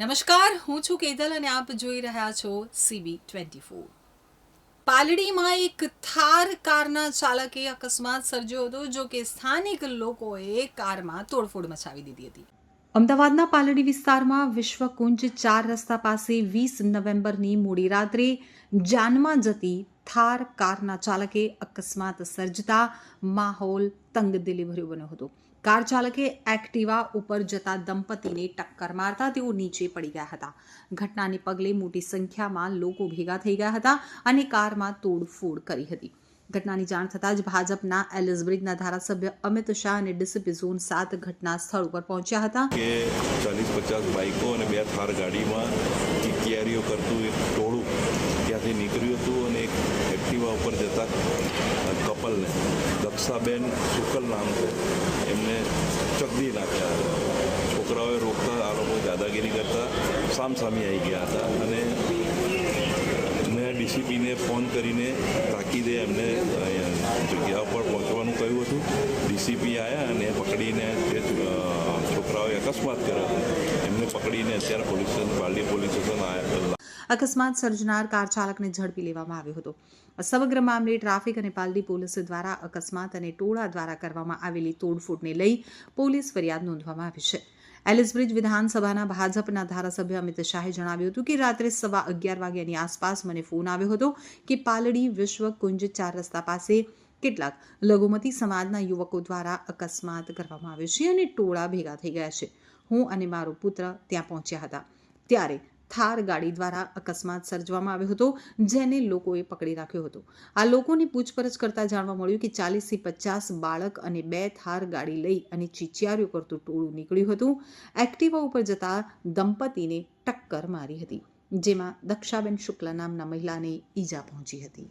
નમસ્કાર, હું છું કેતલ અને આપ જોઈ રહ્યા છો સીબી ટ્વેન્ટી ફોર પાલડીમાં એક થાર કારના ચાલકે અકસ્માત સર્જ્યો હતો, જો કે સ્થાનિક લોકોએ કારમાં તોડફોડ મચાવી દીધી હતી. અમદાવાદના પાલડી વિસ્તારમાં વિશ્વકુંજ ચાર રસ્તા પાસે વીસ નવેમ્બરની મોડી રાત્રે જાનમાં જતી થાર, કારના ચાલકે અકસ્માત સર્જતા માહોલ તંગદિલી ભર્યો બન્યો હતો. કાર ચાલકે એક્ટિવા ઉપર જતા દંપતીને ટક્કર મારતા તેઓ નીચે પડી ગયા હતા. ઘટનાને પગલે મોટી સંખ્યામાં લોકો ભેગા થઈ ગયા હતા અને કારમાં તોડફોડ કરી હતી. ઘટનાની જાણ થતાં જ ભાજપના એલિઝબ્રિજના ધારાસભ્ય અમિત શાહ અને ડીસીપી ઝોન સાત ઘટના સ્થળ ઉપર પહોંચ્યા હતા. કે ચાલીસ પચાસ બાઇકો અને બે થાર ગાડીમાં કરતું એક ટોળું ત્યાંથી નીકળ્યું હતું અને એક એક્ટિવા ઉપર જતા કપલને દક્ષાબેન શુકલ નામ છે એમને ચકદી નાખ્યા. હતા છોકરાઓએ રોકતા આ લોકો દાદાગીરી કરતા સામસામી આવી ગયા હતા અને મેં ડીસીપીને ફોન કરીને તાકીદે એમને જગ્યા ઉપર પહોંચવાનું કહ્યું હતું. ડીસીપી આવ્યા અને પકડીને અ, છોકરાઓએ અકસ્માત કર્યો હતો. એમને પકડીને અત્યારે police station Paldi police station આવ્યા અકસ્માત સર્જનાર કાર ચાલકને ઝડપી લેવામાં આવ્યો હતો. સમગ્ર મામલે ટ્રાફિક અને પાલડી પોલીસ દ્વારા અકસ્માત અને ટોળા દ્વારા કરવામાં આવેલી તોડફોડને લઈ પોલીસ ફરિયાદ નોંધવામાં આવી છે. એલિસબ્રિજ વિધાનસભાના ભાજપના ધારાસભ્ય અમિત શાહે જણાવ્યું હતું કે રાત્રે સવા અગિયાર વાગ્યાની આસપાસ મને ફોન આવ્યો હતો કે પાલડી વિશ્વ કુંજ ચાર રસ્તા પાસે કેટલાક લઘુમતી સમાજના યુવકો દ્વારા અકસ્માત કરવામાં આવ્યો છે અને ટોળા ભેગા થઈ ગયા છે. હું અને મારો પુત્ર ત્યાં પહોંચ્યા હતા. ત્યારે થાર ગાડી દ્વારા અકસ્માત સર્જવામાં આવ્યો હતો, જેને લોકોએ પકડી રાખ્યો હતો. આ લોકોની પૂછપરછ કરતા જાણવા મળ્યું કે ચાલીસથી પચાસ બાળક અને બે થાર ગાડી લઈ અને ચીચિયારીઓ કરતું ટોળું નીકળ્યું હતું. એક્ટિવા ઉપર જતા દંપતીને ટક્કર મારી હતી, જેમાં દક્ષાબેન શુક્લ નામના મહિલાને ઈજા પહોંચી હતી.